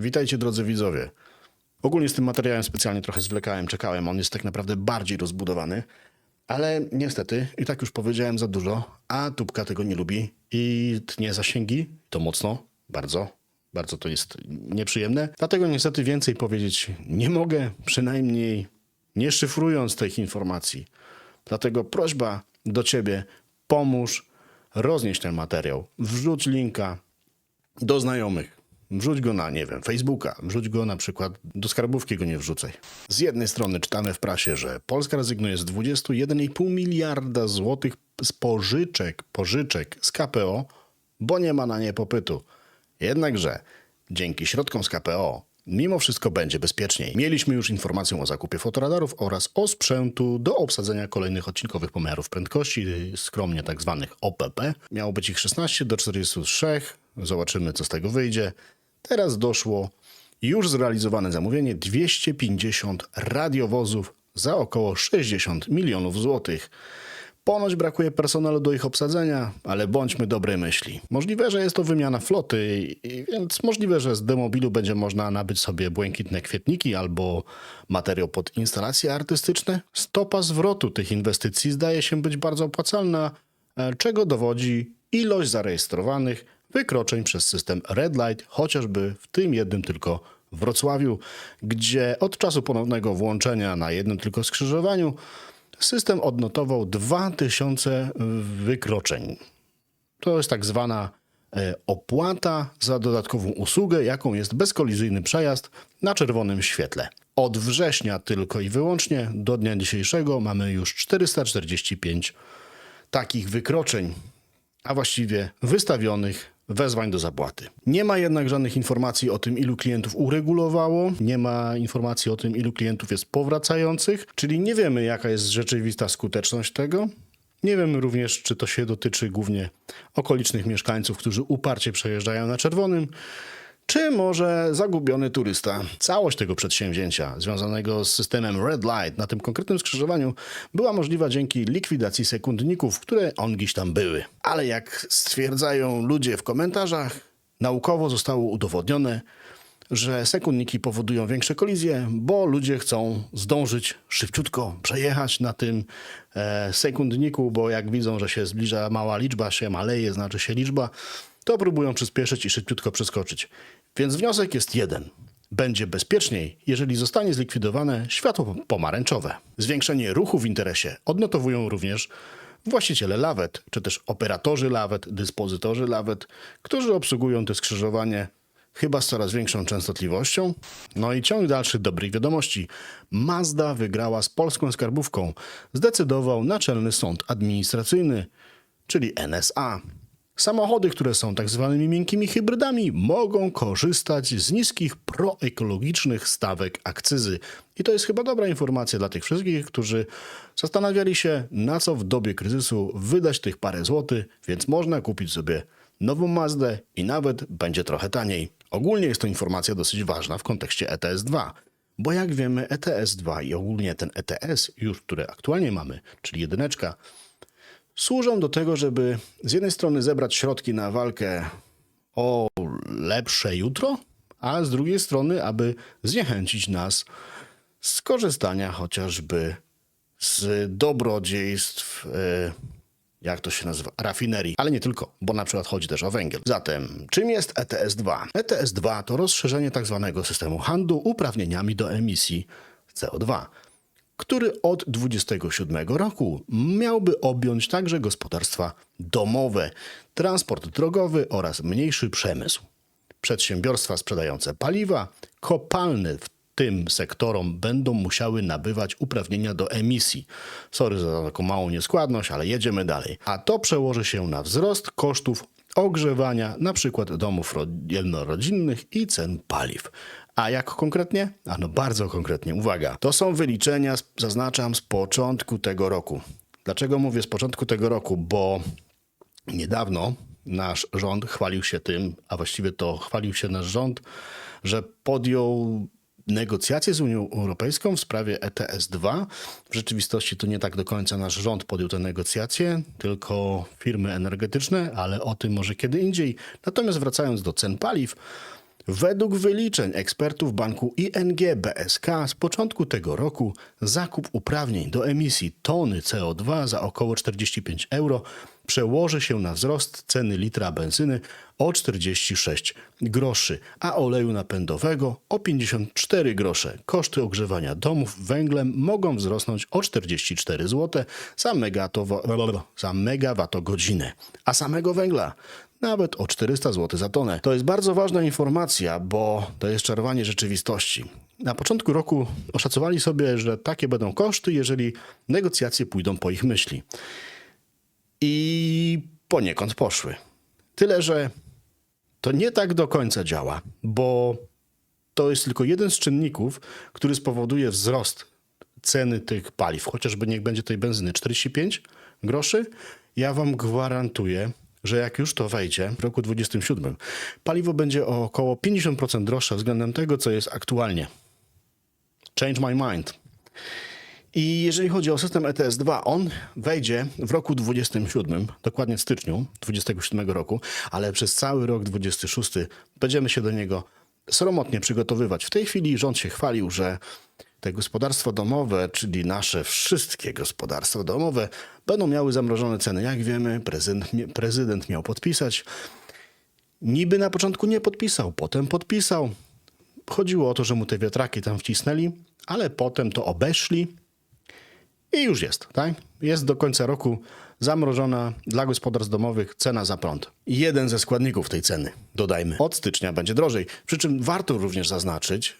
Witajcie drodzy widzowie. Ogólnie z tym materiałem specjalnie trochę zwlekałem, czekałem. On jest tak naprawdę bardziej rozbudowany, ale niestety i tak już powiedziałem za dużo, a Tubka tego nie lubi i tnie zasięgi. To mocno, bardzo, bardzo to jest nieprzyjemne. Dlatego niestety więcej powiedzieć nie mogę, przynajmniej nie szyfrując tych informacji. Dlatego prośba do ciebie, pomóż roznieść ten materiał, wrzuć linka, do znajomych. Wrzuć go na, nie wiem, Facebooka, wrzuć go na przykład do skarbówki, go nie wrzucaj. Z jednej strony czytamy w prasie, że Polska rezygnuje z 21,5 miliarda złotych z pożyczek, pożyczek z KPO, bo nie ma na nie popytu. Jednakże dzięki środkom z KPO mimo wszystko będzie bezpieczniej. Mieliśmy już informację o zakupie fotoradarów oraz o sprzętu do obsadzenia kolejnych odcinkowych pomiarów prędkości, skromnie tak zwanych OPP. Miało być ich 16 do 43. Zobaczymy, co z tego wyjdzie. Teraz doszło już zrealizowane zamówienie 250 radiowozów za około 60 milionów złotych. Ponoć brakuje personelu do ich obsadzenia, ale bądźmy dobrej myśli. Możliwe, że jest to wymiana floty, więc możliwe, że z demobilu będzie można nabyć sobie błękitne kwietniki albo materiał pod instalacje artystyczne. Stopa zwrotu tych inwestycji zdaje się być bardzo opłacalna, e, czego dowodzi ilość zarejestrowanych wykroczeń przez system Red Light, chociażby w tym jednym tylko Wrocławiu, gdzie od czasu ponownego włączenia na jednym tylko skrzyżowaniu system odnotował 2000 wykroczeń. To jest tak zwana e, opłata za dodatkową usługę, jaką jest bezkolizyjny przejazd na czerwonym świetle. Od września tylko i wyłącznie do dnia dzisiejszego mamy już 445 takich wykroczeń, a właściwie wystawionych wezwań do zapłaty. Nie ma jednak żadnych informacji o tym, ilu klientów uregulowało, nie ma informacji o tym, ilu klientów jest powracających, czyli nie wiemy, jaka jest rzeczywista skuteczność tego. Nie wiemy również, czy to się dotyczy głównie okolicznych mieszkańców, którzy uparcie przejeżdżają na czerwonym, czy może zagubiony turysta? Całość tego przedsięwzięcia związanego z systemem Red Light na tym konkretnym skrzyżowaniu była możliwa dzięki likwidacji sekundników, które on gdzieś tam były. Ale jak stwierdzają ludzie w komentarzach, naukowo zostało udowodnione, że sekundniki powodują większe kolizje, bo ludzie chcą zdążyć szybciutko przejechać na tym e, sekundniku, bo jak widzą, że się zbliża mała liczba, się maleje, znaczy się liczba, to próbują przyspieszyć i szybciutko przeskoczyć. Więc wniosek jest jeden. Będzie bezpieczniej, jeżeli zostanie zlikwidowane światło pomarańczowe. Zwiększenie ruchu w interesie odnotowują również właściciele lawet, czy też operatorzy lawet, dyspozytorzy lawet, którzy obsługują te skrzyżowanie chyba z coraz większą częstotliwością. No i ciąg dalszy dobrych wiadomości. Mazda wygrała z polską skarbówką. Zdecydował Naczelny Sąd Administracyjny, czyli NSA. Samochody, które są tak zwanymi miękkimi hybrydami, mogą korzystać z niskich proekologicznych stawek akcyzy. I to jest chyba dobra informacja dla tych wszystkich, którzy zastanawiali się, na co w dobie kryzysu wydać tych parę złotych, więc można kupić sobie nową Mazdę i nawet będzie trochę taniej. Ogólnie jest to informacja dosyć ważna w kontekście ETS-2. Bo jak wiemy, ETS-2 i ogólnie ten ETS, już które aktualnie mamy, czyli jedyneczka, służą do tego, żeby z jednej strony zebrać środki na walkę o lepsze jutro, a z drugiej strony, aby zniechęcić nas z korzystania chociażby z dobrodziejstw, e, jak to się nazywa, rafinerii, ale nie tylko, bo na przykład chodzi też o węgiel. Zatem, czym jest E ETS-2? ETS-2 to rozszerzenie tak zwanego systemu handlu uprawnieniami do emisji CO2 który od 27 roku miałby objąć także gospodarstwa domowe, transport drogowy oraz mniejszy przemysł. Przedsiębiorstwa sprzedające paliwa, kopalne w tym sektorom będą musiały nabywać uprawnienia do emisji. Sorry za taką małą nieskładność, ale jedziemy dalej. A to przełoży się na wzrost kosztów ogrzewania, na przykład domów ro- jednorodzinnych i cen paliw. A jak konkretnie? A no bardzo konkretnie, uwaga. To są wyliczenia, zaznaczam, z początku tego roku. Dlaczego mówię z początku tego roku? Bo niedawno nasz rząd chwalił się tym, a właściwie to chwalił się nasz rząd, że podjął negocjacje z Unią Europejską w sprawie ETS-2. W rzeczywistości to nie tak do końca nasz rząd podjął te negocjacje, tylko firmy energetyczne, ale o tym może kiedy indziej. Natomiast wracając do cen paliw, Według wyliczeń ekspertów banku ING BSK z początku tego roku zakup uprawnień do emisji tony CO2 za około 45 euro przełoży się na wzrost ceny litra benzyny o 46 groszy, a oleju napędowego o 54 grosze. Koszty ogrzewania domów węglem mogą wzrosnąć o 44 zł za, megatowo- za megawattogodzinę, a samego węgla nawet o 400 zł za tonę. To jest bardzo ważna informacja, bo to jest czarowanie rzeczywistości. Na początku roku oszacowali sobie, że takie będą koszty, jeżeli negocjacje pójdą po ich myśli. I poniekąd poszły. Tyle, że to nie tak do końca działa, bo to jest tylko jeden z czynników, który spowoduje wzrost ceny tych paliw, chociażby niech będzie tej benzyny 45 groszy. Ja wam gwarantuję, że jak już to wejdzie w roku 27, paliwo będzie o około 50% droższe względem tego, co jest aktualnie. Change my mind. I jeżeli chodzi o system ETS-2, on wejdzie w roku 27, dokładnie w styczniu 27 roku, ale przez cały rok 26 będziemy się do niego sromotnie przygotowywać. W tej chwili rząd się chwalił, że te gospodarstwa domowe, czyli nasze wszystkie gospodarstwa domowe, będą miały zamrożone ceny. Jak wiemy, prezydent, prezydent miał podpisać. Niby na początku nie podpisał, potem podpisał. Chodziło o to, że mu te wiatraki tam wcisnęli, ale potem to obeszli i już jest, tak? Jest do końca roku zamrożona dla gospodarstw domowych cena za prąd. Jeden ze składników tej ceny, dodajmy. Od stycznia będzie drożej. Przy czym warto również zaznaczyć,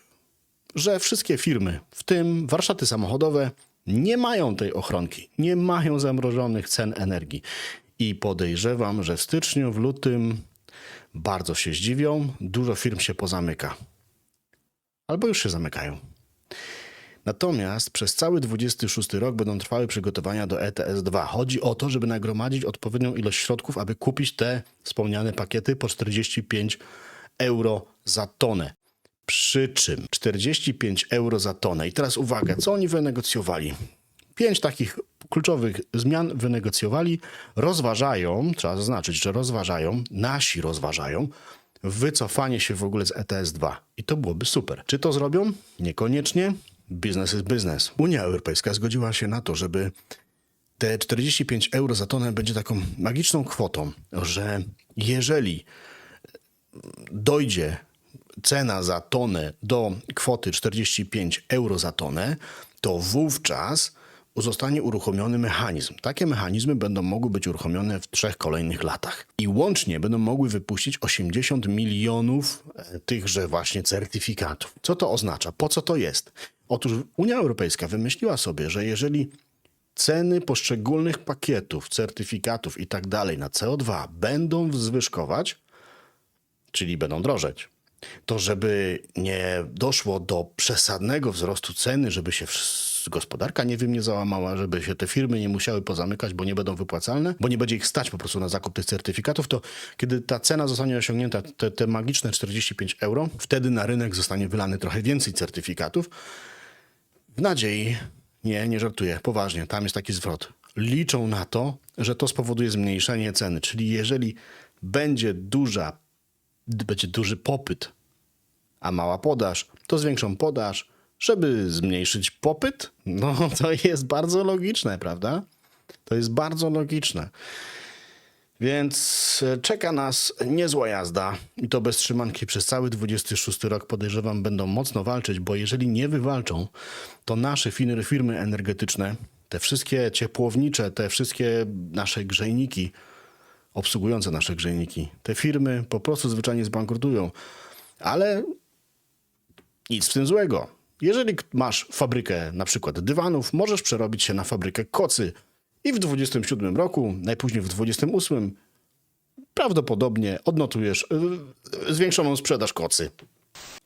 że wszystkie firmy, w tym warsztaty samochodowe, nie mają tej ochronki, nie mają zamrożonych cen energii. I podejrzewam, że w styczniu, w lutym bardzo się zdziwią, dużo firm się pozamyka. Albo już się zamykają. Natomiast przez cały 26 rok będą trwały przygotowania do ETS-2. Chodzi o to, żeby nagromadzić odpowiednią ilość środków, aby kupić te wspomniane pakiety po 45 euro za tonę. Przy czym 45 euro za tonę. I teraz uwaga, co oni wynegocjowali? Pięć takich kluczowych zmian wynegocjowali. Rozważają, trzeba zaznaczyć, że rozważają, nasi rozważają, wycofanie się w ogóle z ETS-2. I to byłoby super. Czy to zrobią? Niekoniecznie. Business is business. Unia Europejska zgodziła się na to, żeby te 45 euro za tonę będzie taką magiczną kwotą, że jeżeli dojdzie cena za tonę do kwoty 45 euro za tonę, to wówczas zostanie uruchomiony mechanizm. Takie mechanizmy będą mogły być uruchomione w trzech kolejnych latach. I łącznie będą mogły wypuścić 80 milionów e, tychże właśnie certyfikatów. Co to oznacza? Po co to jest? Otóż Unia Europejska wymyśliła sobie, że jeżeli ceny poszczególnych pakietów, certyfikatów i tak dalej na CO2 będą zwyżkować, czyli będą drożeć, to żeby nie doszło do przesadnego wzrostu ceny, żeby się gospodarka nie wiem, nie załamała, żeby się te firmy nie musiały pozamykać, bo nie będą wypłacalne, bo nie będzie ich stać po prostu na zakup tych certyfikatów, to kiedy ta cena zostanie osiągnięta, te, te magiczne 45 euro, wtedy na rynek zostanie wylany trochę więcej certyfikatów, w nadziei, nie, nie żartuję, poważnie, tam jest taki zwrot. Liczą na to, że to spowoduje zmniejszenie ceny, czyli jeżeli będzie duża, będzie duży popyt, a mała podaż, to zwiększą podaż, żeby zmniejszyć popyt. No to jest bardzo logiczne, prawda? To jest bardzo logiczne. Więc e, czeka nas niezła jazda i to bez trzymanki przez cały 26 rok podejrzewam będą mocno walczyć, bo jeżeli nie wywalczą, to nasze firmy, firmy energetyczne, te wszystkie ciepłownicze, te wszystkie nasze grzejniki, obsługujące nasze grzejniki, te firmy po prostu zwyczajnie zbankrutują. Ale nic w tym złego. Jeżeli masz fabrykę na przykład dywanów, możesz przerobić się na fabrykę kocy i w 27 roku, najpóźniej w 28 prawdopodobnie odnotujesz yy, zwiększoną sprzedaż kocy.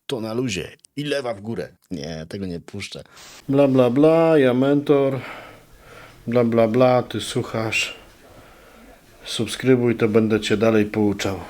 To na luzie i lewa w górę. Nie, tego nie puszczę. Bla bla bla, ja mentor. Bla bla bla, ty słuchasz. Subskrybuj, to będę cię dalej pouczał.